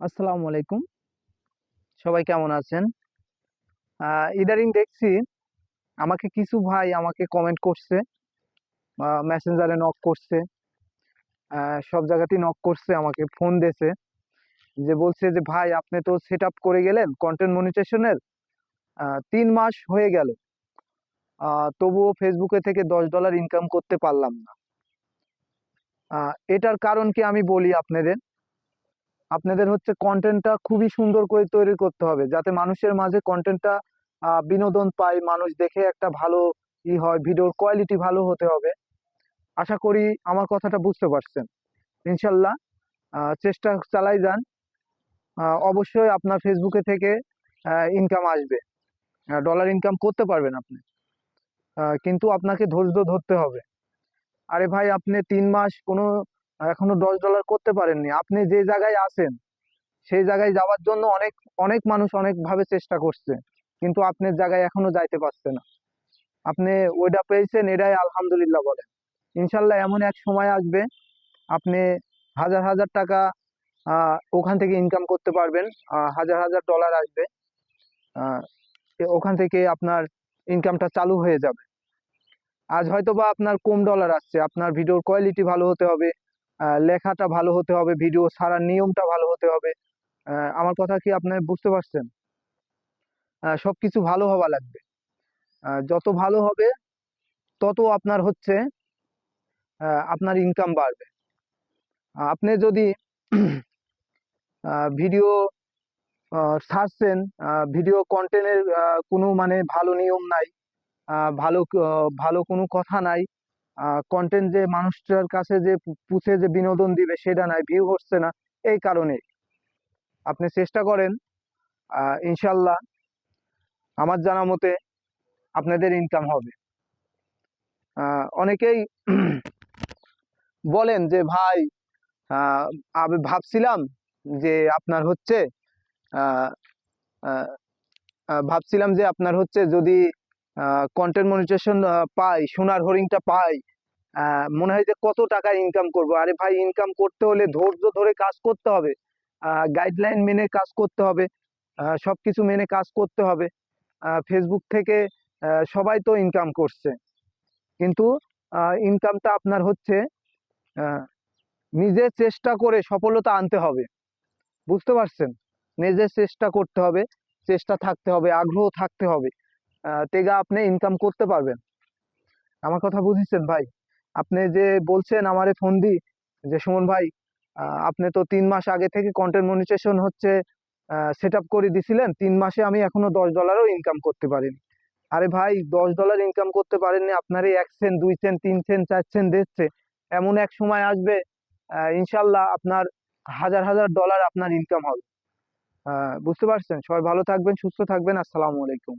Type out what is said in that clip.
আসসালামু আলাইকুম। সবাই কেমন আছেন? ইদারিং দেখছি আমাকে কিছু ভাই আমাকে কমেন্ট করছে মেসেঞ্জারে নক করছে সব জায়গাতেই নক করছে, আমাকে ফোন দিয়েছে, যে বলছে যে, ভাই, আপনি তো সেট করে গেলেন কন্টেন্ট মনিটেশনের তিন মাস হয়ে গেল তবুও ফেসবুকে থেকে দশ ডলার ইনকাম করতে পারলাম না। এটার কারণ কি আমি বলি আপনাদের? আপনাদের হচ্ছে কন্টেন্টটা খুবই সুন্দর করে তৈরি করতে হবে, যাতে মানুষের মাঝে কন্টেন্টটা বিনোদন পায়, মানুষ দেখে একটা ভালো ই হয় ভিডিওর কোয়ালিটি ভালো হতে হবে। আশা করি আমার কথাটা বুঝতে পারছেন। ইনশাল্লাহ চেষ্টা চালাই যান। অবশ্যই আপনার ফেসবুকে থেকে ইনকাম আসবে। ডলার ইনকাম করতে পারবেন আপনি। কিন্তু আপনাকে ধৈর্য ধরতে হবে। আরে ভাই, আপনি তিন মাস কোনো এখনও দশ ডলার করতে পারেননি। আপনি যে জায়গায় আছেন, সেই জায়গায় যাওয়ার জন্য অনেক অনেক মানুষ অনেক ভাবে চেষ্টা করছে। কিন্তু আপনার জায়গায় এখনও যাইতে পারছে না। আপনি ওইটা পেয়েছেন এটাই আলহামদুলিল্লাহ বলেন। ইনশাল্লাহ এমন এক সময় আসবে, আপনি হাজার হাজার টাকা ওখান থেকে ইনকাম করতে পারবেন হাজার হাজার ডলার আসবে ওখান থেকে আপনার ইনকামটা চালু হয়ে যাবে। আজ হয়তো বা আপনার কম ডলার আসছে, আপনার ভিডিওর কোয়ালিটি ভালো হতে হবে লেখাটা ভালো হতে হবে ভিডিও ছাড়ার নিয়মটা ভালো হতে হবে। আমার কথা কি আপনি বুঝতে পারছেন? আহ, সবকিছু ভালো হওয়া লাগবে। যত ভালো হবে তত আপনার হচ্ছে আপনার ইনকাম বাড়বে। আপনি যদি ভিডিও ছাড়ছেন ভিডিও কন্টেন্টের কোনো মানে ভালো নিয়ম নাই ভালো ভালো কোনো কথা নাই কন্টেন্ট যে মানুষটার কাছে যে পুষে যে বিনোদন দিবে সেটা নাই ভিউ হচ্ছে না, এই কারণে আপনি চেষ্টা করেন ইনশাল্লাহ আমার জানা মতে আপনাদের ইনকাম হবে। অনেকেই বলেন যে, ভাই আমি ভাবছিলাম যে আপনার হচ্ছে ভাবছিলাম যে আপনার হচ্ছে যদি কন্টেন্ট মনিটেশন পাই সোনার হরিণটা পাই মনে হয় যে কত টাকা ইনকাম করব? আরে ভাই ইনকাম করতে হলে ধৈর্য ধরে কাজ করতে হবে গাইডলাইন মেনে কাজ করতে হবে আহ, সবকিছু মেনে কাজ করতে হবে ফেসবুক থেকে সবাই তো ইনকাম করছে কিন্তু ইনকামটা আপনার হচ্ছে নিজে চেষ্টা করে সফলতা আনতে হবে বুঝতে পারছেন? নিজে চেষ্টা করতে হবে চেষ্টা থাকতে হবে আগ্রহ থাকতে হবে তেগা আপনি ইনকাম করতে পারবেন। আমার কথা বুঝেছেন ভাই? আপনি যে বলছেন আমারে ফোন দি যে সুমন ভাই আপনি তো তিন মাস আগে থেকে কন্টেন্ট মনিটেশন হচ্ছে সেট আপ করে দিছিলেন, তিন মাসে আমি এখনও দশ ডলারও ইনকাম করতে পারিনি। আরে ভাই, দশ ডলার ইনকাম করতে পারেননি, আপনার এই এক সেন্ট দুই সেন্ট তিন সেন্ট চার সেন্ট দিচ্ছে। এমন এক সময় আসবে ইনশাল্লাহ আপনার হাজার হাজার ডলার আপনার ইনকাম হবে। বুঝতে পারছেন? সবাই ভালো থাকবেন, সুস্থ থাকবেন, আসসালামু আলাইকুম।